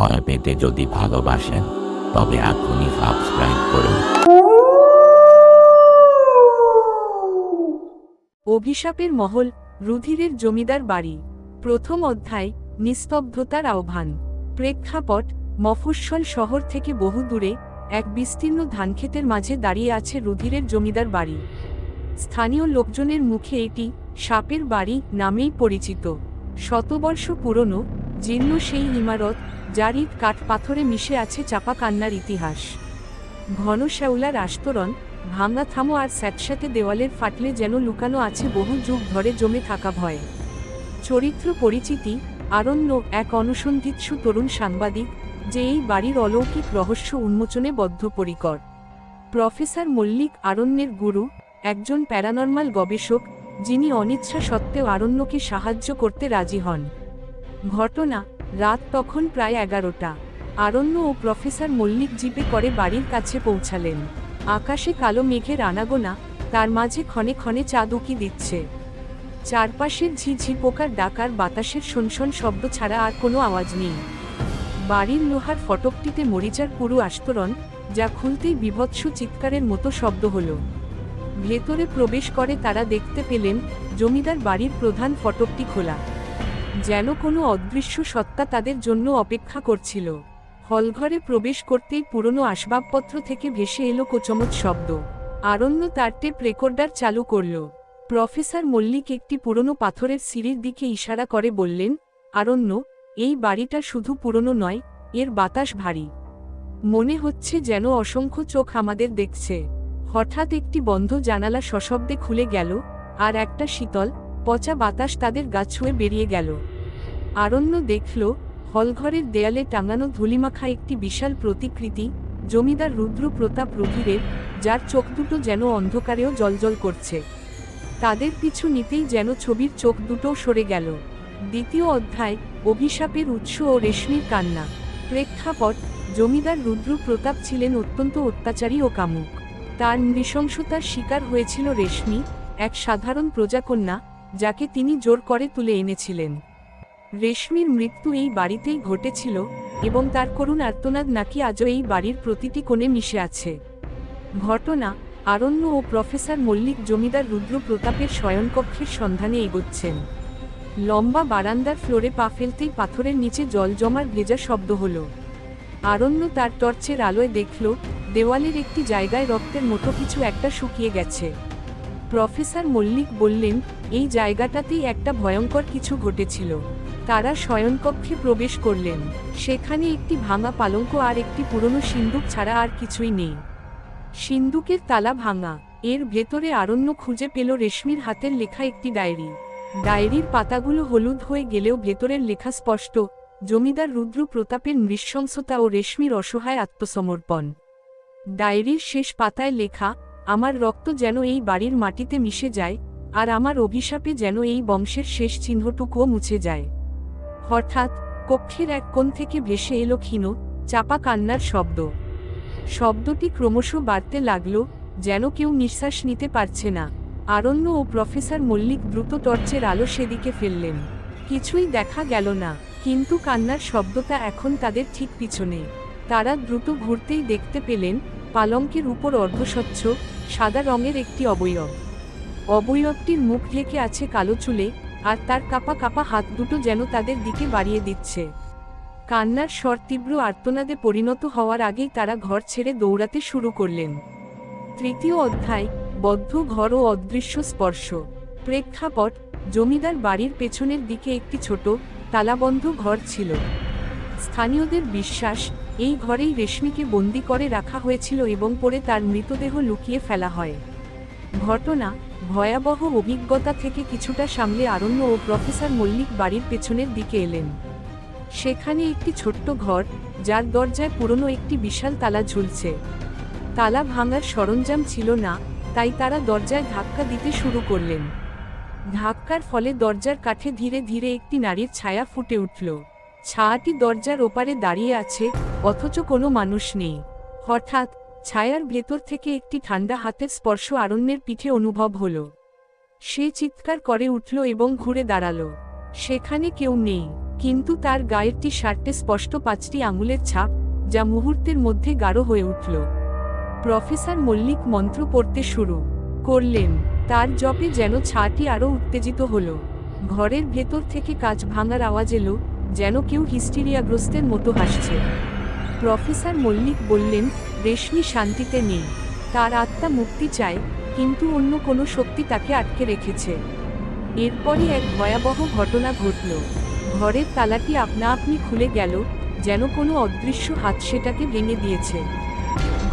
ভয় পেতে যদি ভালোবাসেন, তবে এখনই সাবস্ক্রাইব করুন। অভিশাপের মহল, রুধিরের জমিদার বাড়ি। প্রথম অধ্যায়, নিস্তব্ধতার আহ্বান। প্রেক্ষাপট, মফস্বল শহর থেকে বহু দূরে, এক বিস্তীর্ণ ধানক্ষেতের মাঝে দাঁড়িয়ে আছে রুধিরের জমিদার বাড়ি। স্থানীয় লোকজনের মুখে এটি সাপের বাড়ি নামেই পরিচিত। শতবর্ষ পুরনো, জীর্ণ সেই ইমারত যার ইট কাঠ পাথরে মিশে আছে চাপা কান্নার ইতিহাস। ঘন শ্যাওলার আস্তরণ ভাঙা থামো আর স্যাঁতস্যাঁতে দেওয়ালের ফাটলে যেন লুকানো আছে বহু যুগ ধরে জমে থাকা ভয়। চরিত্র পরিচিতি, আরণ্য, এক অনুসন্ধিৎসু তরুণ সাংবাদিক, যে এই বাড়ির অলৌকিক রহস্য উন্মোচনে বদ্ধপরিকর। প্রফেসর মল্লিক আরণ্যের গুরু, একজন প্যারানর্মাল গবেষক, যিনি অনিচ্ছা সত্ত্বেও আরণ্যকে সাহায্য করতে রাজি হন। ঘটনা রাত তখন প্রায় এগারোটা। আরণ্য ও প্রফেসর মল্লিক জিপে করে বাড়ির কাছে পৌঁছালেন। আকাশে কালো মেঘের আনাগোনা, তার মাঝে ক্ষণে ক্ষণে চাঁদ উকি দিচ্ছে। চারপাশের ঝিঝি পোকার ডাকার বাতাসের শনশন শব্দ ছাড়া আর কোনো আওয়াজ নেই। বাড়ির লোহার ফটকটিতে মরিচার পুরু আস্তরণ, যা খুলতেই বিভৎস চিৎকারের মতো শব্দ হলো। ভেতরে প্রবেশ করে তারা দেখতে পেলেন জমিদার বাড়ির প্রধান ফটকটি খোলা। যেন কোনো অদৃশ্য সত্তা তাদের জন্য অপেক্ষা করছিল। হলঘরে প্রবেশ করতেই পুরনো আসবাবপত্র থেকে ভেসে এলো কোচমচ শব্দ। আরণ্য তার টেপ রেকর্ডার চালু করল। প্রফেসর মল্লিক একটি পুরনো পাথরের সিঁড়ির দিকে ইশারা করে বললেন, আরণ্য, এই বাড়িটা শুধু পুরনো নয়, এর বাতাস ভারী। মনে হচ্ছে যেন অসংখ্য চোখ আমাদের দেখছে। হঠাৎ একটি বন্ধ জানালা সশব্দে খুলে গেল, আর একটা শীতল পচা বাতাস তাদের গা ছুঁয়ে বেরিয়ে গেল। আরণ্য দেখল, হলঘরের দেয়ালে টাঙানো ধুলিমাখা একটি বিশাল প্রতিকৃতি, জমিদার রুদ্র প্রতাপ রুধিরের যার চোখ দুটো যেন অন্ধকারেও জলজল করছে। তাদের পিছু নিতেই যেন ছবির চোখ দুটো সরে গেল। দ্বিতীয় অধ্যায়, অভিশাপের উৎস ও রেশমির কান্না। প্রেক্ষাপট, জমিদার রুদ্র প্রতাপ ছিলেন অত্যন্ত অত্যাচারী ও কামুক। তার নৃশংসতার শিকার হয়েছিল রেশমি, এক সাধারণ প্রজাকন্যা যাকে তিনি জোর করে তুলে এনেছিলেন। রেশমির মৃত্যু এই বাড়িতেই ঘটেছিল এবং তার করুণ আর্তনাদ নাকি আজও এই বাড়ির প্রতিটি কোণে মিশে আছে। ঘটনা, আরণ্য ও প্রফেসর মল্লিক জমিদার রুদ্র প্রতাপের শয়নকক্ষের সন্ধানে এগোচ্ছেন। লম্বা বারান্দার ফ্লোরে পা ফেলতেই পাথরের নিচে জল জমার ভেজা শব্দ হল। আরণ্য তার টর্চের আলোয় দেখল, দেওয়ালের একটি জায়গায় রক্তের মতো কিছু একটা শুকিয়ে গেছে। প্রফেসর মল্লিক বললেন, এই জায়গাটাতেই একটা ভয়ঙ্কর কিছু ঘটেছিল। তারা শয়নকক্ষে প্রবেশ করলেন। সেখানে একটি ভাঙা পালঙ্ক আর একটি পুরনো সিন্দুক ছাড়া আর কিছুই নেই। সিন্দুকের তালা ভাঙা। এর ভেতরে আরণ্য খুঁজে পেল রেশমির হাতের লেখা একটি ডায়েরি। ডায়েরির পাতাগুলো হলুদ হয়ে গেলেও ভেতরের লেখা স্পষ্ট। জমিদার রুদ্র প্রতাপের নৃশংসতা ও রেশমির অসহায় আত্মসমর্পণ। ডায়েরির শেষ পাতায় লেখা আমার রক্ত যেন এই বাড়ির মাটিতে মিশে যায়, আর আমার অভিশাপে যেন এই বংশের শেষ চিহ্নটুকুও মুছে যায়। হঠাৎ, কক্ষের এক কোণ থেকে ভেসে এলো ক্ষীণ, চাপা কান্নার শব্দ। শব্দটি ক্রমশ বাড়তে লাগল, যেন কেউ নিঃশ্বাস নিতে পারছে না। আরণ্য ও প্রফেসর মল্লিক দ্রুত টর্চের আলো সেদিকে ফেললেন। কিছুই দেখা গেল না, কিন্তু কান্নার শব্দটা এখন তাদের ঠিক পিছনে। তারা দ্রুত ঘুরতেই দেখতে পেলেন পালঙ্কের উপর অর্ধস্বচ্ছ, সাদা রঙের একটি অবয়ব। অবয়বটির মুখ ঢেকে আছে কালো চুলে, আর তার কাপা কাপা হাত দুটো যেন তাদের দিকে বাড়িয়ে দিচ্ছে। কান্নার স্বর তীব্র আর্তনাদে পরিণত হওয়ার আগেই তারা ঘর ছেড়ে দৌড়াতে শুরু করলেন। তৃতীয় অধ্যায়, বদ্ধ ঘর ও অদৃশ্য স্পর্শ। প্রেক্ষাপট, জমিদার বাড়ির পেছনের দিকে একটি ছোট, তালাবন্ধ ঘর ছিল। স্থানীয়দের বিশ্বাস এই ঘরেই রেশমিকে বন্দি করে রাখা হয়েছিল এবং পরে তার মৃতদেহ লুকিয়ে ফেলা হয়। ঘটনা ভয়াবহ অভিজ্ঞতা থেকে কিছুটা সামলে আরণ্য ও প্রফেসর মল্লিক বাড়ির পেছনের দিকে এলেন। সেখানে একটি ছোট্ট ঘর, যার দরজায় পুরনো একটি বিশাল তালা ঝুলছে। তালা ভাঙার সরঞ্জাম ছিল না, তাই তারা দরজায় ধাক্কা দিতে শুরু করলেন। ধাক্কার ফলে দরজার কাঠে ধীরে ধীরে একটি নারীর ছায়া ফুটে উঠল। ছায়াটি দরজার ওপারে দাঁড়িয়ে আছে, অথচ কোনো মানুষ নেই। হঠাৎ, ছায়ার ভেতর থেকে একটি ঠান্ডা হাতের স্পর্শ আরণ্যের পিঠে অনুভব হল। সে চিৎকার করে উঠল এবং ঘুরে দাঁড়াল। সেখানে কেউ নেই, কিন্তু তার গায়েরটি শার্টে স্পষ্ট পাঁচটি আঙুলের ছাপ, যা মুহূর্তের মধ্যে গাঢ় হয়ে উঠল। প্রফেসর মল্লিক মন্ত্র পড়তে শুরু করলেন, তার জপে যেন ছাটি আরও উত্তেজিত হল। ঘরের ভেতর থেকে কাজ ভাঙার আওয়াজ এলো যেন কেউ হিস্টিরিয়াগ্রস্তের মতো হাসছে। প্রফেসর মল্লিক বললেন, রেশমি শান্তিতে নেই। তার আত্মা মুক্তি চায়, কিন্তু অন্য কোনো শক্তি তাকে আটকে রেখেছে। এরপরই এক ভয়াবহ ঘটনা ঘটল। ঘরের তালাটি আপনা আপনি খুলে গেল, যেন কোনো অদৃশ্য হাত সেটাকে ভেঙে দিয়েছে।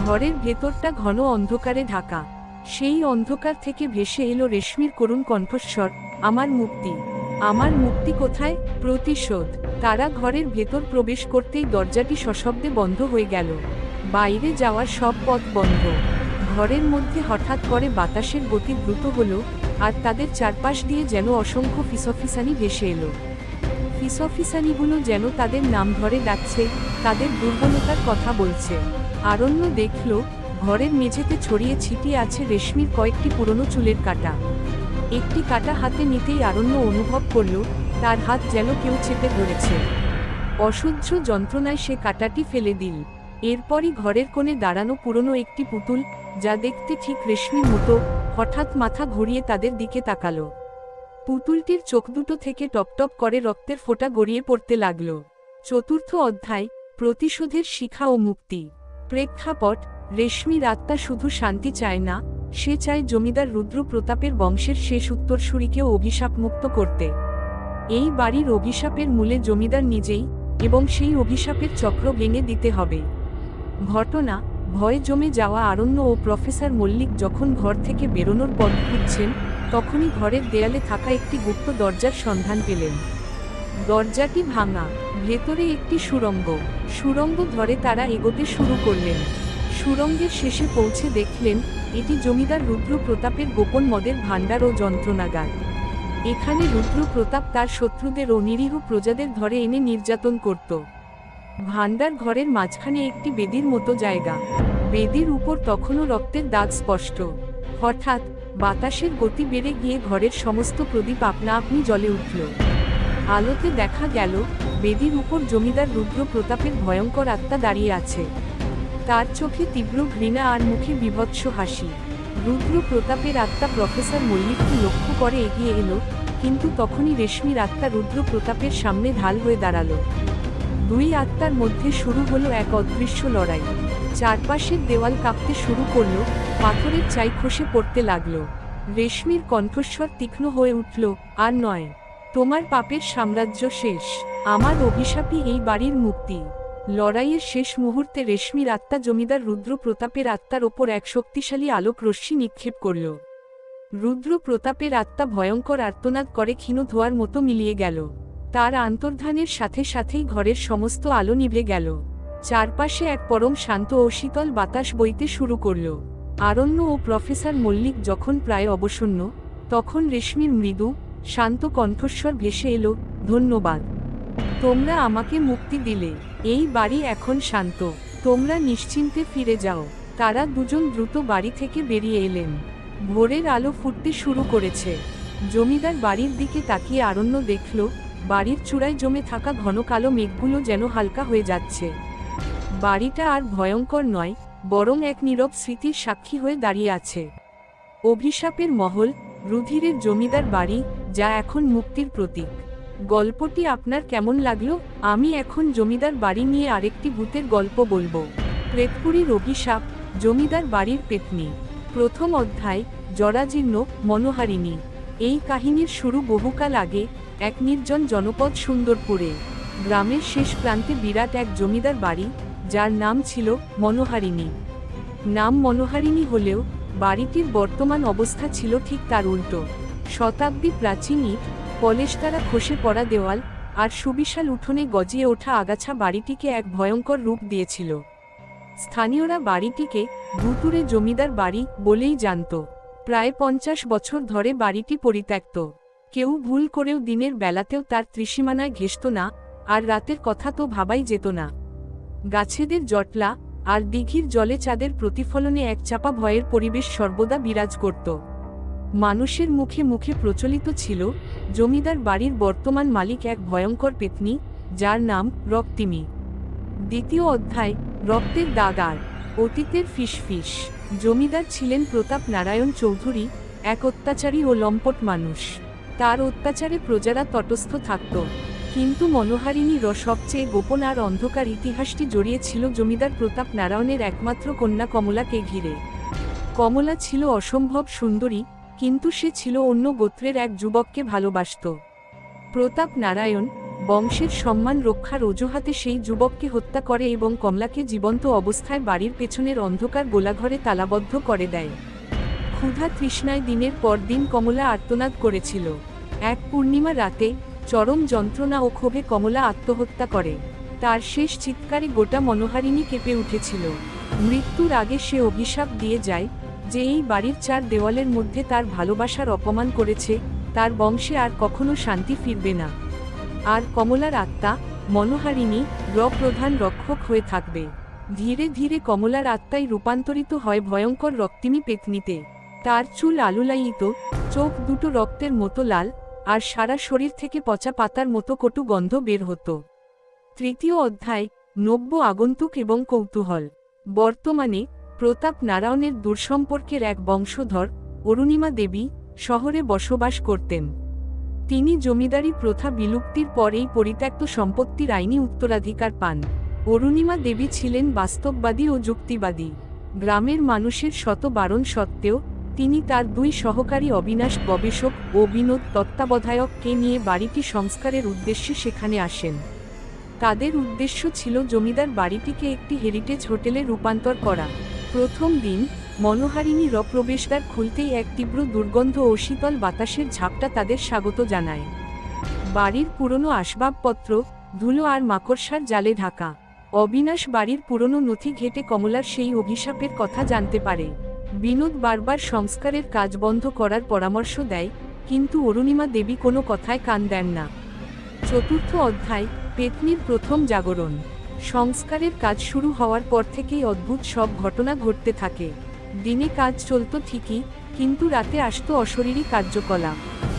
ঘরের ভেতরটা ঘন অন্ধকারে ঢাকা। সেই অন্ধকার থেকে ভেসে এলো রেশমির করুণ কণ্ঠস্বর, আমার মুক্তি। আমার মুক্তি কোথায়? প্রতিশোধ। তারা ঘরের ভেতর প্রবেশ করতেই দরজাটি সশব্দে বন্ধ হয়ে গেল। বাইরে যাওয়ার সব পথ বন্ধ। ঘরের মধ্যে হঠাৎ করে বাতাসের গতি দ্রুত হলো, আর তাদের চারপাশ দিয়ে যেন অসংখ্য ফিসফিসানি ভেসে এলো। ফিসফিসানিগুলো যেন তাদের নাম ধরে ডাকছে, তাদের দুর্বলতার কথা বলছে। আরণ্য দেখল, ঘরের মেঝেতে ছড়িয়ে ছিটিয়ে আছে রেশমির কয়েকটি পুরনো চুলের কাটা। একটি কাটা হাতে নিতেই আরণ্য অনুভব করল, তার হাত যেন কেউ চেপে ধরেছে। অসহ্য যন্ত্রণায় সে কাটাটি ফেলে দিল। এরপরই ঘরের কোণে দাঁড়ানো পুরনো একটি পুতুল, যা দেখতে ঠিক রেশমির মতো, হঠাৎ মাথা ঘুরিয়ে তাদের দিকে তাকালো। পুতুলটির চোখ দুটো থেকে টপটপ করে রক্তের ফোঁটা গড়িয়ে পড়তে লাগল। চতুর্থ অধ্যায়, প্রতিশোধের শিখা ও মুক্তি। প্রেক্ষাপট, রেশমির আত্মা শুধু শান্তি চায় না সে চায় জমিদার রুদ্র প্রতাপের বংশের শেষ উত্তরসূরিকেও অভিশাপমুক্ত করতে। এই বাড়ির অভিশাপের মূলে জমিদার নিজেই এবং সেই অভিশাপের চক্র ভেঙে দিতে হবে। ঘটনা, ভয়ে জমে যাওয়া আরণ্য ও প্রফেসর মল্লিক যখন ঘর থেকে বেরোনোর পথ খুঁজছেন, তখনই ঘরের দেয়ালে থাকা একটি গুপ্ত দরজার সন্ধান পেলেন। দরজাটি ভাঙা, ভেতরে একটি সুড়ঙ্গ সুরঙ্গ ধরে তারা এগোতে শুরু করলেন। সুড়ঙ্গের শেষে পৌঁছে দেখলেন, এটি জমিদার রুদ্র প্রতাপের গোপন মদের ভাণ্ডার ও যন্ত্রণাগার। এখানে রুদ্র প্রতাপ তার শত্রুদের ও নিরীহ প্রজাদের ধরে এনে নির্যাতন করত। ভাণ্ডার ঘরের মাঝখানে একটি বেদির মতো জায়গা। বেদির উপর তখনও রক্তের দাগ স্পষ্ট। হঠাৎ, বাতাসের গতি বেড়ে গিয়ে ঘরের সমস্ত প্রদীপ আপনা আপনি জলে উঠল। আলোতে দেখা গেল, বেদির উপর জমিদার রুদ্র প্রতাপের ভয়ঙ্কর আত্মা দাঁড়িয়ে আছে। তার চোখে তীব্র ঘৃণা আর মুখে বিভৎস হাসি। রুদ্র প্রতাপের আত্মা প্রফেসর মল্লিককে লক্ষ্য করে এগিয়ে এলো, কিন্তু তখনই রেশমির আত্মা রুদ্র প্রতাপের সামনে ঢাল হয়ে দাঁড়াল। দুই আত্মার মধ্যে শুরু হলো এক অদৃশ্য লড়াই। চারপাশের দেওয়াল কাঁপতে শুরু করল, পাথরের চাই খসে পড়তে লাগল। রেশমির কণ্ঠস্বর তীক্ষ্ণ হয়ে উঠল, আর নয়, তোমার পাপের সাম্রাজ্য শেষ। আমার অভিশাপই এই বাড়ির মুক্তি। লড়াইয়ের শেষ মুহূর্তে রেশমির আত্মা জমিদার রুদ্র প্রতাপের আত্মার ওপর এক শক্তিশালী আলোক রশ্মি নিক্ষেপ করল। রুদ্র প্রতাপের আত্মা ভয়ঙ্কর আর্তনাদ করে ক্ষীণ ধোয়ার মতো মিলিয়ে গেল। তার আন্তর্ধানের সাথে সাথেই ঘরের সমস্ত আলো নিভে গেল। চারপাশে এক পরম শান্ত ও শীতল বাতাস বইতে শুরু করল। আরণ্য ও প্রফেসর মল্লিক যখন প্রায় অবসন্ন, তখন রেশমির মৃদু, শান্ত কণ্ঠস্বর ভেসে এলো, ধন্যবাদ। তোমরা আমাকে মুক্তি দিলে। এই বাড়ি এখন শান্ত। তোমরা নিশ্চিন্তে ফিরে যাও। তারা দুজন দ্রুত বাড়ি থেকে বেরিয়ে এলেন। ভোরের আলো ফুটতে শুরু করেছে। জমিদার বাড়ির দিকে তাকিয়ে আরণ্য দেখল, বাড়ির চূড়ায় জমে থাকা ঘন কালো মেঘগুলো যেন হালকা হয়ে যাচ্ছে। বাড়িটা আর ভয়ঙ্কর নয়, বরং এক নীরব স্মৃতির সাক্ষী হয়ে দাঁড়িয়ে আছে। অভিশাপের মহল, রুধিরের জমিদার বাড়ি, যা এখন মুক্তির প্রতীক। গল্পটি আপনার কেমন লাগল? আমি এখন জমিদার বাড়ি নিয়ে আরেকটি ভূতের গল্প বলব। প্রেতপুরীর অভিশাপ জমিদার বাড়ির পেতনি। প্রথম অধ্যায়, জরাজীর্ণ, মনোহারিণী। এই কাহিনীর শুরু বহুকাল আগে, এক নির্জন জনপদ সুন্দরপুরে। গ্রামের শেষ প্রান্তে বিরাট এক জমিদার বাড়ি, যার নাম ছিল মনোহারিণী। নাম মনোহারিণী হলেও, বাড়িটির বর্তমান অবস্থা ছিল ঠিক তার উল্টো। শতাব্দী প্রাচীন ইট পলেশতারা খসে পড়া দেওয়াল আর সুবিশাল উঠোনে গজিয়ে ওঠা আগাছা বাড়িটিকে এক ভয়ঙ্কর রূপ দিয়েছিল। স্থানীয়রা বাড়িটিকে ভুতুরে জমিদার বাড়ি বলেই জানত। প্রায় পঞ্চাশ বছর ধরে বাড়িটি পরিত্যক্ত। কেউ ভুল করেও দিনের বেলাতেও তার ত্রিসীমানায় ঘেসত না, আর রাতের কথা তো ভাবাই যেত না। গাছেদের জটলা আর দিঘির জলে চাঁদের প্রতিফলনে এক চাপা ভয়ের পরিবেশ সর্বদা বিরাজ করত। মানুষের মুখে মুখে প্রচলিত ছিল, জমিদার বাড়ির বর্তমান মালিক এক ভয়ঙ্কর পেতনি, যার নাম রক্তিমি। দ্বিতীয় অধ্যায়, রক্তের দাগার, অতীতের ফিসফিস। জমিদার ছিলেন প্রতাপ নারায়ণ চৌধুরী, এক অত্যাচারী ও লম্পট মানুষ। তার অত্যাচারে প্রজারা তটস্থ থাকত, কিন্তু মনোহারিণীর সবচেয়ে গোপন আর অন্ধকার ইতিহাসটি জড়িয়েছিল জমিদার প্রতাপ নারায়ণের একমাত্র কন্যা কমলাকে ঘিরে। কমলা ছিল অসম্ভব সুন্দরী কিন্তু সে ছিল অন্য গোত্রের এক যুবককে ভালোবাসত। প্রতাপ নারায়ণ, বংশের সম্মান রক্ষার অজুহাতে সেই যুবককে হত্যা করে এবং কমলাকে জীবন্ত অবস্থায় বাড়ির পেছনের অন্ধকার গোলাঘরে তালাবদ্ধ করে দেয়। ক্ষুধা তৃষ্ণায় দিনের পর দিন কমলা আর্তনাদ করেছিল। এক পূর্ণিমা রাতে চরম যন্ত্রণা ও ক্ষোভে কমলা আত্মহত্যা করে। তার শেষ চিৎকারে গোটা মনোহারিণী কেঁপে উঠেছিল। মৃত্যুর আগে সে অভিশাপ দিয়ে যায় যে এই বাড়ির চার দেওয়ালের মধ্যে তার ভালোবাসার অপমান করেছে, তার বংশে আর কখনো শান্তি ফিরবে না। আর কমলার আত্মা, মনোহারিণী প্রধান রক্ষক হয়ে থাকবে। ধীরে ধীরে কমলার আত্মায় রূপান্তরিত হয় ভয়ঙ্কর রক্তিমী পেতনিতে। তার চুল আলুলায়িত, চোখ দুটো রক্তের মতো লাল, আর সারা শরীর থেকে পচা পাতার মতো কটু গন্ধ বের হতো। তৃতীয় অধ্যায়, নব্য আগন্তুক এবং কৌতূহল। বর্তমানে প্রতাপ নারায়ণের দূরসম্পর্কের এক বংশধর, অরুণিমা দেবী, শহরে বসবাস করতেন। তিনি জমিদারি প্রথা বিলুপ্তির পর এই পরিত্যক্ত সম্পত্তির আইনি উত্তরাধিকার পান। অরুণিমা দেবী ছিলেন বাস্তববাদী ও যুক্তিবাদী। গ্রামের মানুষের শত বারণ সত্ত্বেও, তিনি তার দুই সহকারী অবিনাশ গবেষক ও বিনোদ তত্ত্বাবধায়ককে নিয়ে বাড়িটি সংস্কারের উদ্দেশ্যে সেখানে আসেন। তাদের উদ্দেশ্য ছিল জমিদার বাড়িটিকে একটি হেরিটেজ হোটেলে রূপান্তর করা। প্রথম দিন মনোহারিণী প্রবেশদ্বার খুলতেই এক তীব্র দুর্গন্ধ ও শীতল বাতাসের ঝাপটা তাদের স্বাগত জানায়। বাড়ির পুরনো আসবাবপত্র, ধুলো আর মাকড়সার জালে ঢাকা। অবিনাশ বাড়ির পুরনো নথি ঘেটে কমলার সেই অভিশাপের কথা জানতে পারে। বিনোদ বারবার সংস্কারের কাজ বন্ধ করার পরামর্শ দেয়, কিন্তু অরুণিমা দেবী কোনো কথায় কান দেন না। চতুর্থ অধ্যায়, পেতনির প্রথম জাগরণ। সংস্কারের কাজ শুরু হওয়ার পর থেকেই অদ্ভুত সব ঘটনা ঘটতে থাকে। দিনে কাজ চলত ঠিকই, কিন্তু রাতে আসতো অশরীরী কার্যকলাপ।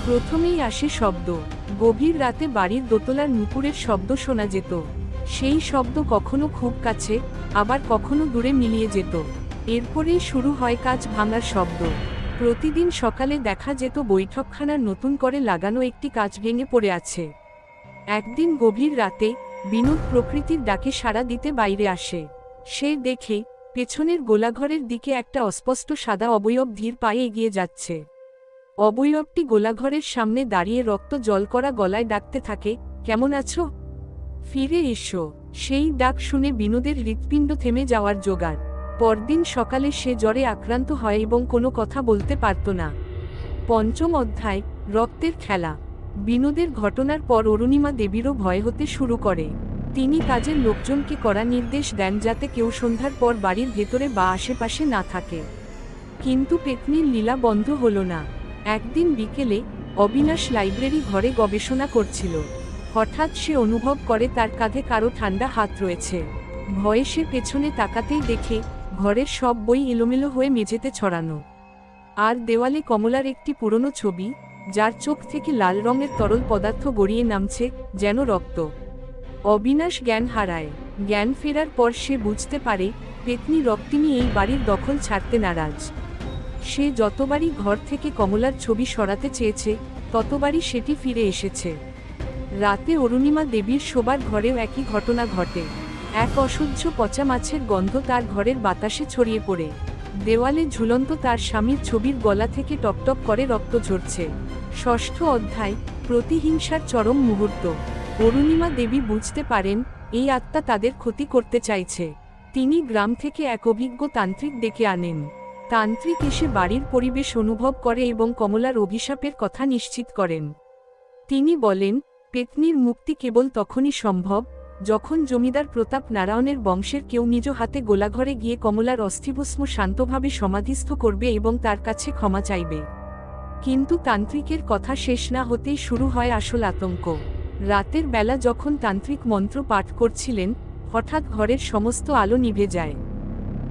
প্রথমেই আসে শব্দ। গভীর রাতে বাড়ির দোতলার নুপুরের শব্দ শোনা যেত। সেই শব্দ কখনো খুব কাছে, আবার কখনো দূরে মিলিয়ে যেত। এরপরেই শুরু হয় কাজ ভাঙার শব্দ। প্রতিদিন সকালে দেখা যেত বৈঠকখানার নতুন করে লাগানো একটি কাজ ভেঙে পড়ে আছে। একদিন গভীর রাতে বিনোদ প্রকৃতির ডাকে সাড়া দিতে বাইরে আসে। সে দেখে, পেছনের গোলাঘরের দিকে একটা অস্পষ্ট সাদা অবয়ব ধীর পায়ে এগিয়ে যাচ্ছে। অবয়বটি গোলাঘরের সামনে দাঁড়িয়ে রক্ত জল করা গলায় ডাকতে থাকে, কেমন আছো? ফিরে এসো। সেই ডাক শুনে বিনোদের হৃৎপিণ্ড থেমে যাওয়ার জোগাড়। পরদিন সকালে সে জ্বরে আক্রান্ত হয় এবং কোনো কথা বলতে পারত না। পঞ্চম অধ্যায়, রক্তের খেলা। বিনোদের ঘটনার পর অরুণিমা দেবীরও ভয় হতে শুরু করে। তিনি কাজের লোকজনকে করা নির্দেশ দেন যাতে কেউ সন্ধ্যার পর বাড়ির ভেতরে বা আশেপাশে না থাকে। কিন্তু পেতনির লীলা বন্ধ হল না। একদিন বিকেলে অবিনাশ লাইব্রেরি ঘরে গবেষণা করছিল। হঠাৎ সে অনুভব করে তার কাঁধে কারও ঠান্ডা হাত রয়েছে। ভয়ে সে পেছনে তাকাতেই দেখে ঘরের সব বই এলোমেলো হয়ে মেঝেতে ছড়ানো। আর দেওয়ালে কমলার একটি পুরনো ছবি যার চোখ থেকে লাল রঙের তরল পদার্থ গড়িয়ে নামছে, যেন রক্ত। অবিনাশ জ্ঞান হারায়। জ্ঞান ফেরার পর সে বুঝতে পারে, পেতনি রক্তিনী এই বাড়ির দখল ছাড়তে নারাজ। সে যতবারই ঘর থেকে কমলার ছবি সরাতে চেয়েছে, ততবারই সেটি ফিরে এসেছে। রাতে অরুণিমা দেবীর শোবার ঘরেও একই ঘটনা ঘটে। এক অসহ্য পচা মাছের গন্ধ তার ঘরের বাতাসে ছড়িয়ে পড়ে। দেওয়ালে ঝুলন্ত তার স্বামীর ছবির গলা থেকে টকটক করে রক্ত ঝরছে। ষষ্ঠ অধ্যায়, প্রতিহিংসার চরম মুহূর্ত। অরুণিমা দেবী বুঝতে পারেন, এই আত্মা তাদের ক্ষতি করতে চাইছে। তিনি গ্রাম থেকে এক অভিজ্ঞ তান্ত্রিক ডেকে আনেন। তান্ত্রিক এসে বাড়ির পরিবেশ অনুভব করে এবং কমলার অভিশাপের কথা নিশ্চিত করেন। তিনি বলেন, পেতনির মুক্তি কেবল তখনই সম্ভব, যখন জমিদার প্রতাপ নারায়ণের বংশের কেউ নিজ হাতে গোলাঘরে গিয়ে কমলার অস্থিভস্ম শান্তভাবে সমাধিস্থ করবে এবং তার কাছে ক্ষমা চাইবে। কিন্তু তান্ত্রিকের কথা শেষ না হতেই শুরু হয় আসল আতঙ্ক। রাতের বেলা যখন তান্ত্রিক মন্ত্র পাঠ করছিলেন, হঠাৎ ঘরের সমস্ত আলো নিভে যায়।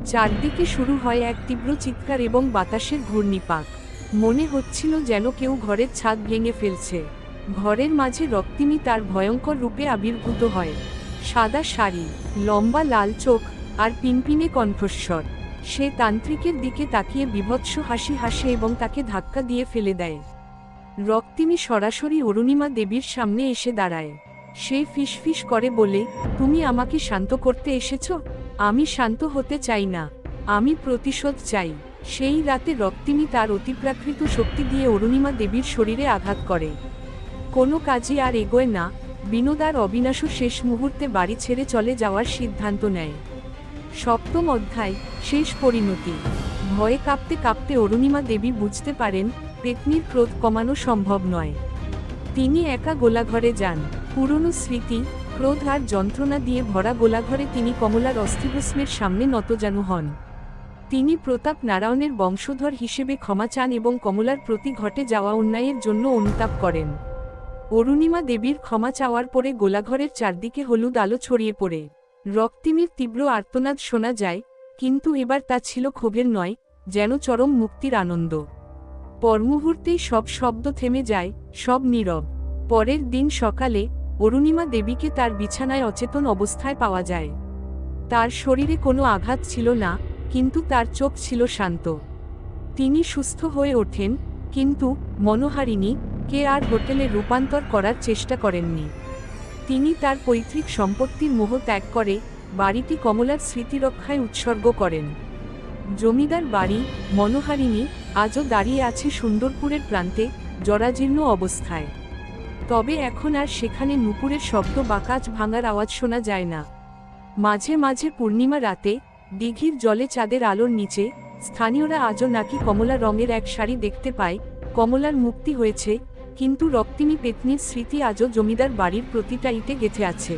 চারদিকে শুরু হয় এক তীব্র চিৎকার এবং বাতাসের ঘূর্ণিপাক। মনে হচ্ছিল যেন কেউ ঘরের ছাদ ভেঙে ফেলছে। ঘরের মাঝে রক্তিমি তার ভয়ঙ্কর রূপে আবির্ভূত হয়। সাদা শাড়ি, লম্বা লাল চোখ আর পিনপিনে কণ্ঠস্বর। সে তান্ত্রিকের দিকে তাকিয়ে বিভৎস হাসি হাসে এবং তাকে ধাক্কা দিয়ে ফেলে দেয়। রক্তিমি সরাসরি অরুণিমা দেবীর সামনে এসে দাঁড়ায়। সে ফিসফিস করে বলে, তুমি আমাকে শান্ত করতে এসেছ? আমি শান্ত হতে চাই না। আমি প্রতিশোধ চাই। সেই রাতে রক্তিমি তার অতিপ্রাকৃত শক্তি দিয়ে অরুণিমা দেবীর শরীরে আঘাত করে। কোনো কাজে আর এগোয় না। বিনোদার অবিনাশ শেষ মুহূর্তে বাড়ি ছেড়ে চলে যাওয়ার সিদ্ধান্ত নেয়। সপ্তম অধ্যায়, শেষ পরিণতি। ভয়ে কাঁপতে কাঁপতে অরুণিমা দেবী বুঝতে পারেন, পেতনির ক্রোধ কমানো সম্ভব নয়। তিনি একা গোলাঘরে যান। পুরনো স্মৃতি, ক্রোধ আর যন্ত্রণা দিয়ে ভরা গোলাঘরে তিনি কমলার অস্থিভস্মের সামনে নতজানু হন। তিনি প্রতাপ নারায়ণের বংশধর হিসেবে ক্ষমা চান এবং কমলার প্রতি ঘটে যাওয়া অন্যায়ের জন্য অনুতাপ করেন। অরুণিমা দেবীর ক্ষমা চাওয়ার পরে গোলাঘরের চারদিকে হলুদ আলো ছড়িয়ে পড়ে। রক্তিমের তীব্র আর্তনাদ শোনা যায়, কিন্তু এবার তা ছিল ক্ষোভের নয়, যেন চরম মুক্তির আনন্দ। পরমুহূর্তেই সব শব্দ থেমে যায়, সব নীরব। পরের দিন সকালে, অরুণিমা দেবীকে তার বিছানায় অচেতন অবস্থায় পাওয়া যায়। তার শরীরে কোনো আঘাত ছিল না, কিন্তু তার চোখ ছিল শান্ত। তিনি সুস্থ হয়ে ওঠেন, কিন্তু মনোহারিণী, কে আর হোটেলে রূপান্তর করার চেষ্টা করেননি। তিনি তার পৈতৃক সম্পত্তির মোহ ত্যাগ করে বাড়িটি কমলার স্মৃতিরক্ষায় উৎসর্গ করেন। জমিদার বাড়ি, মনোহারিণী, আজও দাঁড়িয়ে আছে সুন্দরপুরের প্রান্তে, জরাজীর্ণ অবস্থায়। তবে এখন আর সেখানে নুপুরের শব্দ বা কাচ ভাঙার আওয়াজ শোনা যায় না। মাঝে মাঝে পূর্ণিমা রাতে, দিঘির জলে চাঁদের আলোর নিচে, স্থানীয়রা আজও নাকি কমলা রঙের এক শাড়ি দেখতে পায়, কমলার মুক্তি হয়েছে কিন্তু রক্তিনী পেতনির স্মৃতি আজও জমিদার বাড়ির প্রতিটা ইটে গেঁথে আছে।